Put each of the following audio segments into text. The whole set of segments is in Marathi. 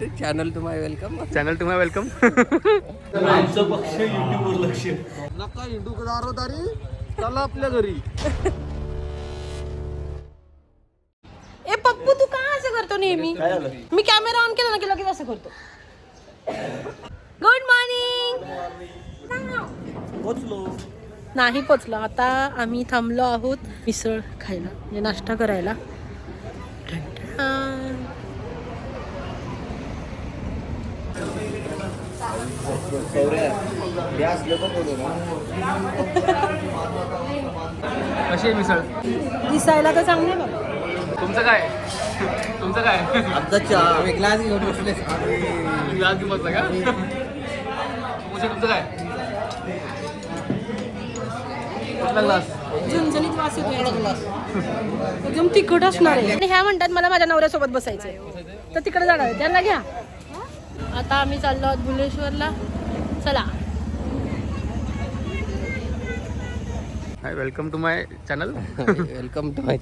Channel to my welcome channel to my welcome नका हिंदू दारोदारी चला आपल्या घरी. ए पप्पू तू का असं करतो नेहमी? मी कॅमेरा ऑन केला ना की लगेच असं करतो. गुड मॉर्निंग पोचलो. नाही पोचलो. आता आम्ही थांबलो आहोत मिसळ खायला म्हणजे नाश्ता करायला. कशी आहे मिसळ? दिसायला तर चांगले बघ. तुमचं काय? तुमचं काय? आता चहा ग्लास घेऊन बसले ग्लास घेऊन बसला का? तुमचं काय? कुठला ग्लास झणझणीत वास येतो ग्लास एकदम तिखट असणार आहे. आणि ह्या म्हणतात मला माझ्या नवऱ्यासोबत बसायचंय. तर तिकडे जाणार त्यांना घ्या. आता आम्ही चाललो आहोत भुलेश्वरला. चला. Hi welcome to my channel welcome to my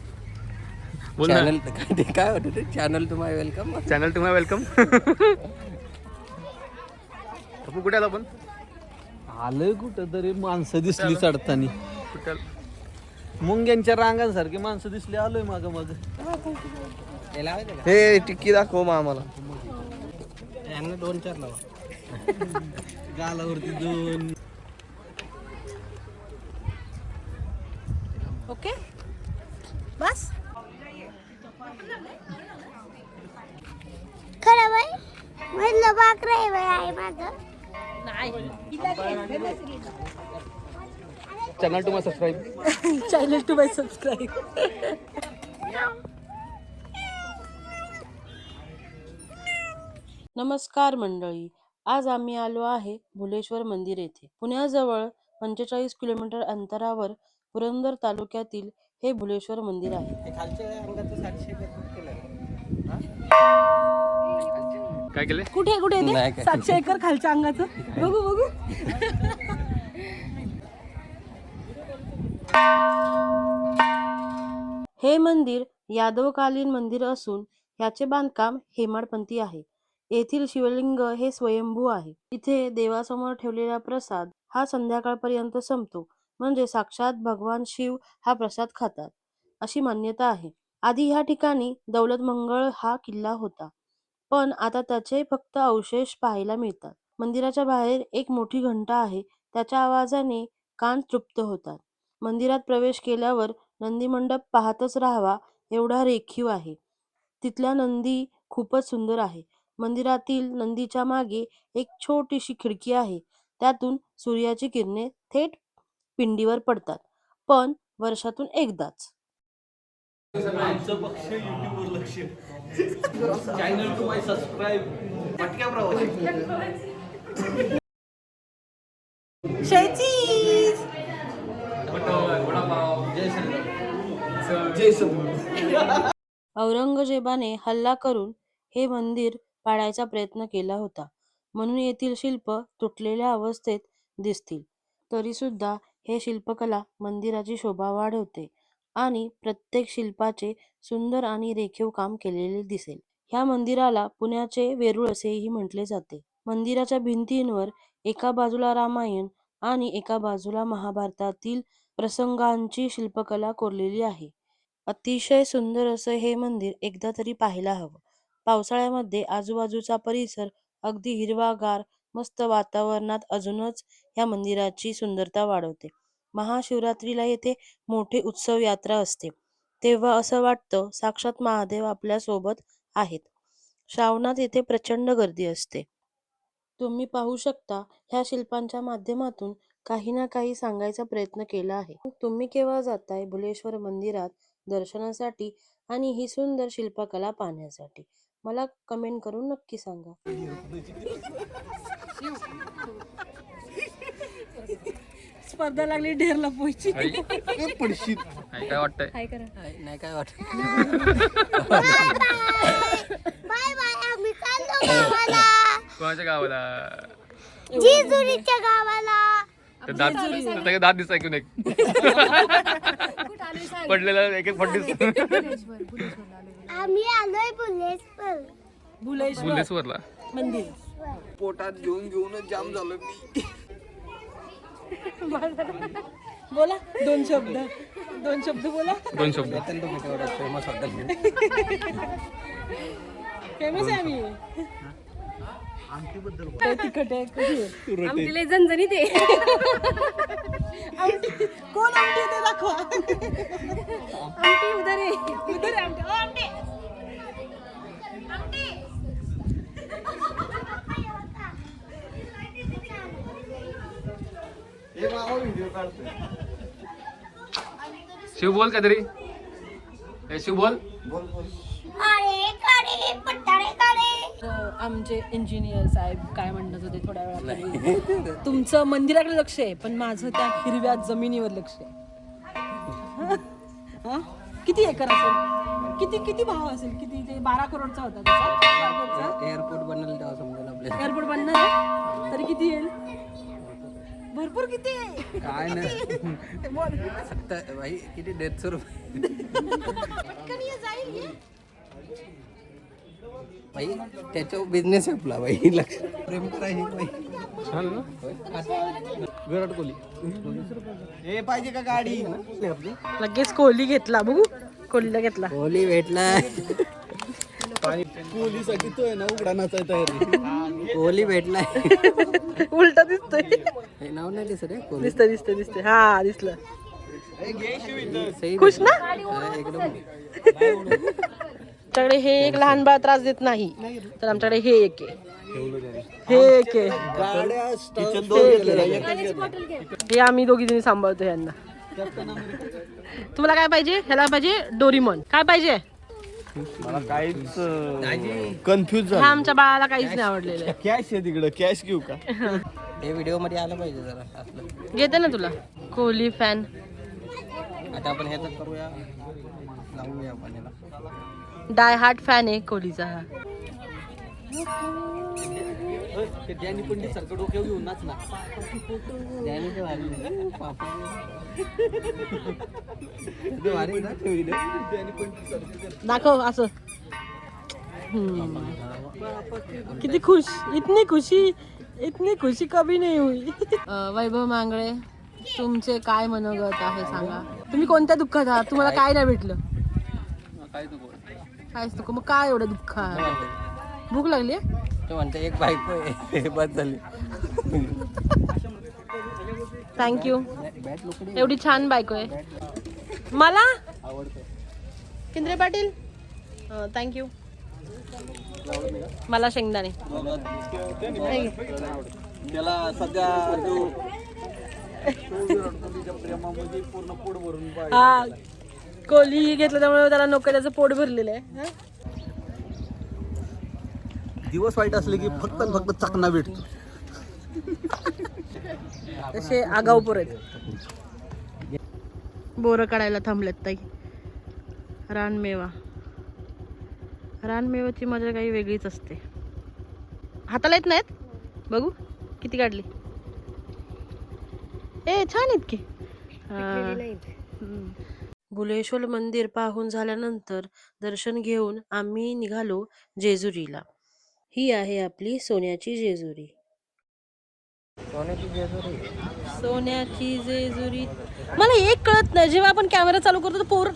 बोल ना. चॅनल काय ते काय होतं ते? Channel to my welcome channel to my welcome Pappu कुठे आलो आपण? आलं कुठं तरी माणसं दिसली चढताना. कुठे आलो? मुंग्यांच्या रांगांसारखी माणसं दिसली आलोय माग माग. हे टिक्की दाखव मग आम्हाला यांना दोन चार लावा. गालावरती दोन. ओके. बस. खरं बाई म्हणलं बाकर आहे बाई आहे माझं. Channel to my subscribe channel to by subscribe नमस्कार मंडळी आज आम्ही आलो आहे भुलेश्वर मंदिर येथे. पुण्याजवळ पंचेचाळीस किलोमीटर अंतरावर पुरंदर तालुक्यातील हे भुलेश्वर मंदिर आहे. काय केले कुठे कुठे ते? नाही काय. सातशे एकर खालच्या अंगाचं? बघू बघू. हे मंदिर यादवकालीन मंदिर असून याचे बांधकाम हेमाडपंथी आहे. येथील शिवलिंग हे स्वयंभू आहे. इथे देवासमोर ठेवलेला प्रसाद हा संध्याकाळपर्यंत संपतो. म्हणजे साक्षात भगवान शिव हा प्रसाद खातात अशी मान्यता आहे. आधी ह्या ठिकाणी दौलत मंगळ हा किल्ला होता. पण आता त्याचे फक्त अवशेष पाहायला मिळतात. मंदिराच्या बाहेर एक मोठी घंटा आहे. त्याच्या आवाजाने कान तृप्त होतात. मंदिरात प्रवेश केल्यावर नंदी मंडप पाहतच राहावा एवढा रेखीव आहे. तिथल्या नंदी खूपच सुंदर आहे. मंदिरातील नंदीच्या मागे एक छोटीशी खिडकी आहे. त्यातून सूर्याची किरणे थेट पिंडीवर पडतात पण वर्षातून एकदाच. आमचं पक्ष युट्यूबवर लक्ष चॅनल टू माय सबस्क्राईब पटक्या प्रवास. जय श्रीराम. जय श्रीराम. औरंगजेबाने हल्ला करून हे मंदिर पाडायचा प्रयत्न केला होता. म्हणून येथील शिल्प तुटलेल्या अवस्थेत दिसतील. तरी सुद्धा हे शिल्पकला मंदिराची शोभा वाढवते आणि प्रत्येक शिल्पाचे सुंदर आणि रेखीव काम केलेले दिसेल. ह्या मंदिराला पुण्याचे वेरूळ असेही म्हटले जाते. मंदिराच्या भिंतींवर एका बाजूला रामायण आणि एका बाजूला महाभारतातील प्रसंगांची शिल्पकला कोरलेली आहे. अतिशय सुंदर असं हे मंदिर एकदा तरी पाहायला हवं. पावसाळ्यामध्ये आजूबाजूचा परिसर अगदी हिरवागार मस्त वातावरणात अजूनच या मंदिराची सुंदरता वाढवते. महाशिवरात्रीला येथे मोठी उत्सव यात्रा असते. तेव्हा असं वाटतं साक्षात महादेव आपल्यासोबत आहेत. श्रावणात येथे प्रचंड गर्दी असते. तुम्ही पाहू शकता ह्या शिल्पांच्या माध्यमातून काही ना काही सांगायचा प्रयत्न केला आहे. तुम्ही केव्हा जाताय भुलेश्वर मंदिरात दर्शनासाठी आणि ही सुंदर शिल्पकला पाहण्यासाठी? मला कमेंट करून नक्की सांगा. स्पर्धा लागली ढेर लपवायची आई, काय वाटतंय? नाही काय वाटत? बाय बाय आम्ही चाललो गावाला. कोणाच्या गावाला? जेजुरीच्या गावाला. ते दात त्याचे दात दिसत ऐकून एक. पडलेला एक एक फट दिसतो आम्ही आलोय बुलेश्वर. भुलेश्वर भुलेश्वरला मंदिर. पोटात घेऊन घेऊनच जाम झालो मी. बोला दोन शब्द. दोन शब्द बोला. दोन शब्द. वेतन तो किती एवढा फेमस हॉटेल फेमस आहे आम्ही. ते तिखट आहे? कशी आहे? आमटीला झणझणीत आहे. आमटी कोण आमटी आहे ते दाखवा. आमटी उदर आहे. उधर आहे आमटी. ओ, आमटी. हे मामा व्हिडिओ काढतोय. शिव बोल काहीतरी. ए शिव बोल. बोल बोल. अरे आमचे इंजिनियर साहेब काय म्हणत होते थोड्या वेळापूर्वी तुमचं मंदिराकडे लक्ष आहे पण माझं त्या हिरव्या जमिनीवर लक्ष आहे. हा? किती एकर असेल? किती किती भाव असेल? किती ते बारा करोडचा होता त्याचा? एअरपोर्ट बनल तेव्हा समजेल आपल्याला. एअरपोर्ट बनणार आहे? तरी किती येईल? भरपूर किती आहे? काय नाही. बोल. फक्त भाई किती? डेढ़शे रुपये. पटकन ये, जाईल ये. भाई त्याच्यावर बिझनेस आहे आपला भाई लक्ष. प्रेम करायची भाई छान ना? विराट कोहली. हे पाहिजे का गाडी? लगेच कोहली घेतला बघू. कोहलीला घेतला. कोहली भेटला पोलीसाठी तो आहे ना उघडा नाचाय तयारी. कोहली भेटला उलटा दिसतोय. हे नाव नाही दिसत आहे कोहली. दिसतंय दिसतंय दिसतंय. हा दिसलं. खुश ना? एकदम. आमच्याकडे हे एक लहान बाळ त्रास देत नाही. तर आमच्याकडे हे एक आहे. हे एक आहे. गाड्या किचन हे. हे आम्ही दोघी जणी सांभाळतो यांना तुम्हाला काय पाहिजे? ह्याला पाहिजे डोरीमॉन. काय पाहिजे? मला काहीच कन्फ्युज ह्या आमच्या बाळाला काहीच नाही आवडलेलं आहे. कॅश आहे तिकडं कॅश घेऊ का? हे व्हिडिओमध्ये आलं पाहिजे जरा असलं. घेते ना तुला. कोहली फॅन आता आपण ह्याचं करूया लावूया आपण ह्याला डाय हार्ट फॅन आहे कोहलीचा हा. ज्यांनी पंडित सारखं डोक्यावर घेऊन नाच ना त्याने ते भारी नाही. पापा. ते भारी ना ते video. दाखव असं. किती खुश. इतनी खुशी. इतनी खुशी कभी नाही हुई. वैभव मांगळे तुमचे काय मनोगत आहे सांगा. तुम्ही कोणत्या दुःखात आहात? तुम्हाला काय नाही भेटलं? कायच नको. मग काय एवढं दुःख? आहे भूक लागली? आहे? तो म्हणतो एक बायको आहे. बस झाली. थँक्यू बॅट लोकडे. एवढी छान बायको आहे. मला? केंद्रे पाटील? थँक्यू मला शेंगदाणे. त्याला सध्या जो कोहलीच्या प्रेमामध्ये पूर्ण पोट भरून पाहिजे हा. कोहली घेतलं त्यामुळे त्याला नको त्याचं पोट भरलेलं आहे हं? दिवस वाईट असले की फक्त आणि फक्त चकना भेटतो. तसे आगाऊ पोर आहेत. बोरं काढायला थांबलेत ताई. रानमेवा रानमेवाची मजा काही वेगळीच असते. हाताला येत नाहीत? बघू किती काढली? ए छान आहेत की. हा. बुलेश्वर मंदिर पाहून झाल्यानंतर दर्शन घेऊन आम्ही निघालो जेजुरीला. ही आहे आपली सोन्याची जेजुरी. सोन्याची जेजुरी? सोन्याची जेजुरी. मला एक कळत नाही. जेव्हा आपण कॅमेरा चालू करतो तर पोर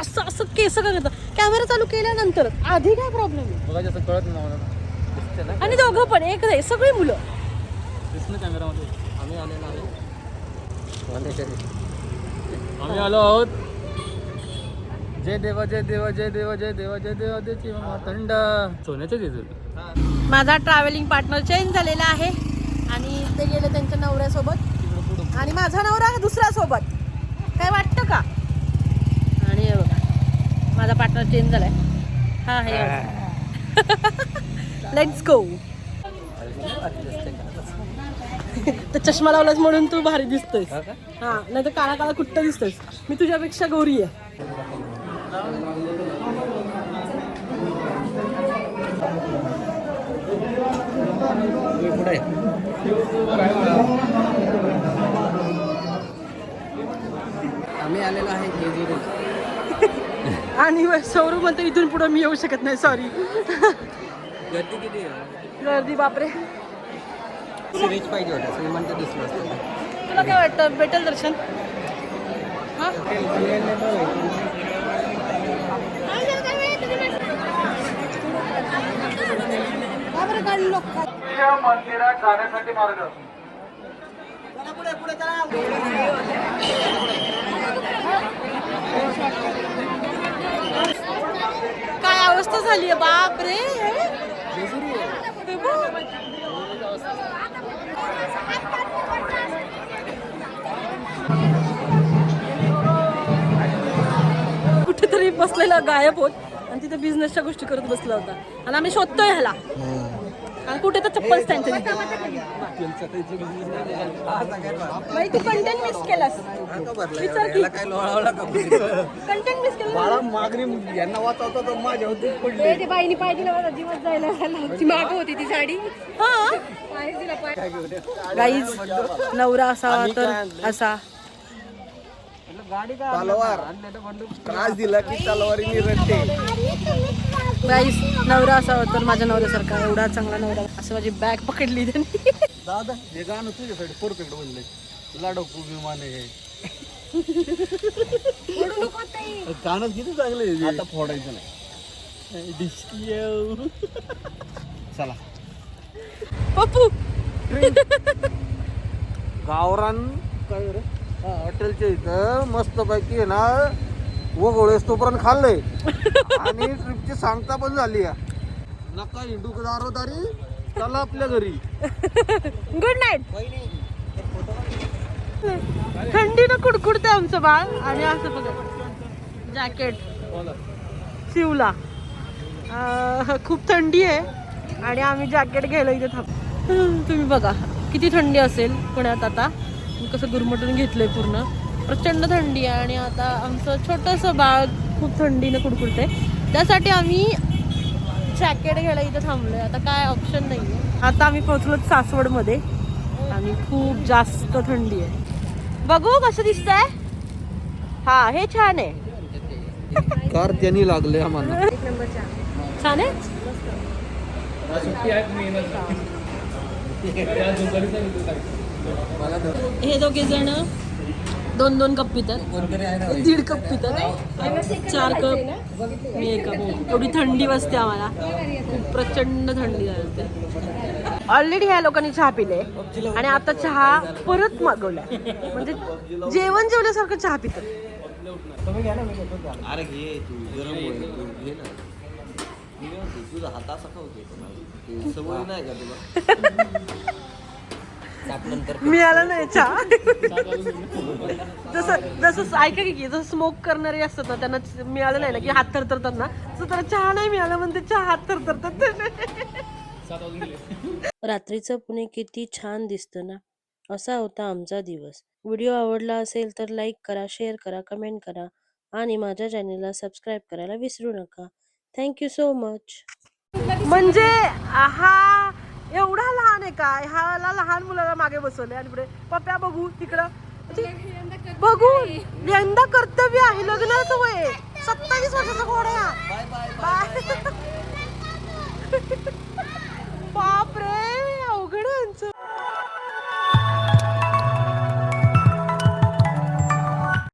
असं असं केस का करतं कॅमेरा चालू केल्यानंतर आधी काय प्रॉब्लेम आहे? बघा जसं कळत नाही मला. आणि दोघं पण एक नाही सगळी मुलं. दिसलं कॅमेरामध्ये आलेलो आम्ही आलो आहोत. जय देवा जय देवा जय देवा जय देवा जय देवा देची थंड सोन्याच्या जेजुरी माझा ट्रॅव्हलिंग पार्टनर चेंज झालेला आहे. आणि ते गेले त्यांच्या नवऱ्यासोबत. आणि माझा नवरा दुसऱ्या सोबत काय वाटतं का? आणि हे बघा माझा पार्टनर चेंज झालाय. हा हे लेट्स गो तर चष्मा लावलास म्हणून तू भारी दिसतोय हा नाही तर काळा काळा कुठं दिसतोयस? मी तुझ्यापेक्षा गौरी आहे. आम्ही आलेलो आहे आणि सौरभ म्हणतो इथून पुढे मी येऊ शकत नाही सॉरी गर्दी किती गर्दी बापरे. सिरीज पाहिजे होत्या श्रीमंत दिसलं असतं. तुला काय वाटतं? भेटेल दर्शन? हा? काढलं काय अवस्था झाली आहे? बाप रे. कुठेतरी बसलेला गायब होत आणि तिथे बिझनेसच्या गोष्टी करत बसला होता. आणि आम्ही शोधतोय ह्याला. आणि कुठे तर चप्पल त्यांच्या बाई तू कंटेंट मिस केलास. विचार की. काय लोळावला का कंटेंट मिस केलं मला मागणी यांना वाचवता तर माझ्या होती पडली. ते बाईनी पाय दिला माझा जीवच जायला झाला. ती माग होती ती साडी. हा? गाईज नवरा असावा तर असा. तलवार. त्रास दिला की तलवारीने रट्टे. गाईज नवरा असावा तर माझ्या नवऱ्यासारखा एवढा चांगला नवरा. असं माझी बॅग पकडली त्यांनी. दादा हे गाणं तुझ्यासाठी परफेक्ट बनलंय. लाडोकू विमान हे गाणं किती चांगले आता फोडायचं नाही. चला. पप्पू! गावरान काय रे? हा हॉटेलच्या इथं मस्त पैकी आहे ना वगोळेस तोपर्यंत खाल्लंय आणि ट्रिपची सांगता पण झाली आहे. नका हिंडू दारोदारी चला आपल्या घरी. गुड नाईट थंडीनं कुडकुडते आमचं बाळ. आणि असं बघा. जॅकेट शिवला. खूप थंडी आहे. आणि आम्ही जॅकेट घ्यायला इथे थांब तुम्ही बघा. किती थंडी असेल पुण्यात आता. मी कसं गुरमटून घेतलंय पूर्ण. प्रचंड थंडी आहे आणि आता आमचं छोटंसं बाळ खूप थंडीनं कुडकुडते त्यासाठी आम्ही जॅकेट घ्यायला इथं थांबलोय. आता काय ऑप्शन नाही आहे आता आम्ही पोहोचलो सासवडमध्ये. आणि खूप जास्त थंडी आहे. बघू कसं दिसतंय. हा हे छान आहे. कार त्यांनी लागले आम्हाला. छान आहे? हे दोघे जण दोन दोन कप पितात. दीड कप पितात. चार कप. मी एक कप. एवढी थंडी बसते आम्हाला. खूप प्रचंड थंडी जाते. ऑलरेडी ह्या लोकांनी चहा पिले. आणि आता चहा परत मागवलाय. म्हणजे जेवण जेवल्यासारखं चहा पितात. अरे घे तू गरम घे ना. तुझा हात असा का होते सवय नाही का तुला? मिळालं नाही चहा जसं जसं ऐका की जसं स्मोक करणारे असतात ना त्यांना मिळालं नाही ना की हात थरथरतात ना. तसं त्याला चहा नाही मिळालं म्हणते चहा हात थरथरतात रात्रीचं पुणे किती छान दिसतं ना. असा होता आमचा दिवस. व्हिडिओ आवडला असेल तर लाईक करा शेअर करा कमेंट करा आणि माझ्या चॅनेलला सबस्क्राईब करायला विसरू नका. Thank you so much. म्हणजे हा एवढा लहान आहे काय? ह्याला लहान मुलाला मागे बसवले आणि पुढे पप्प्या बघू तिकडं. बघू यंदा कर्तव्य आहे लग्नाचं वय. सत्तावीस वर्षाचा घोड्या बाप रे अवघड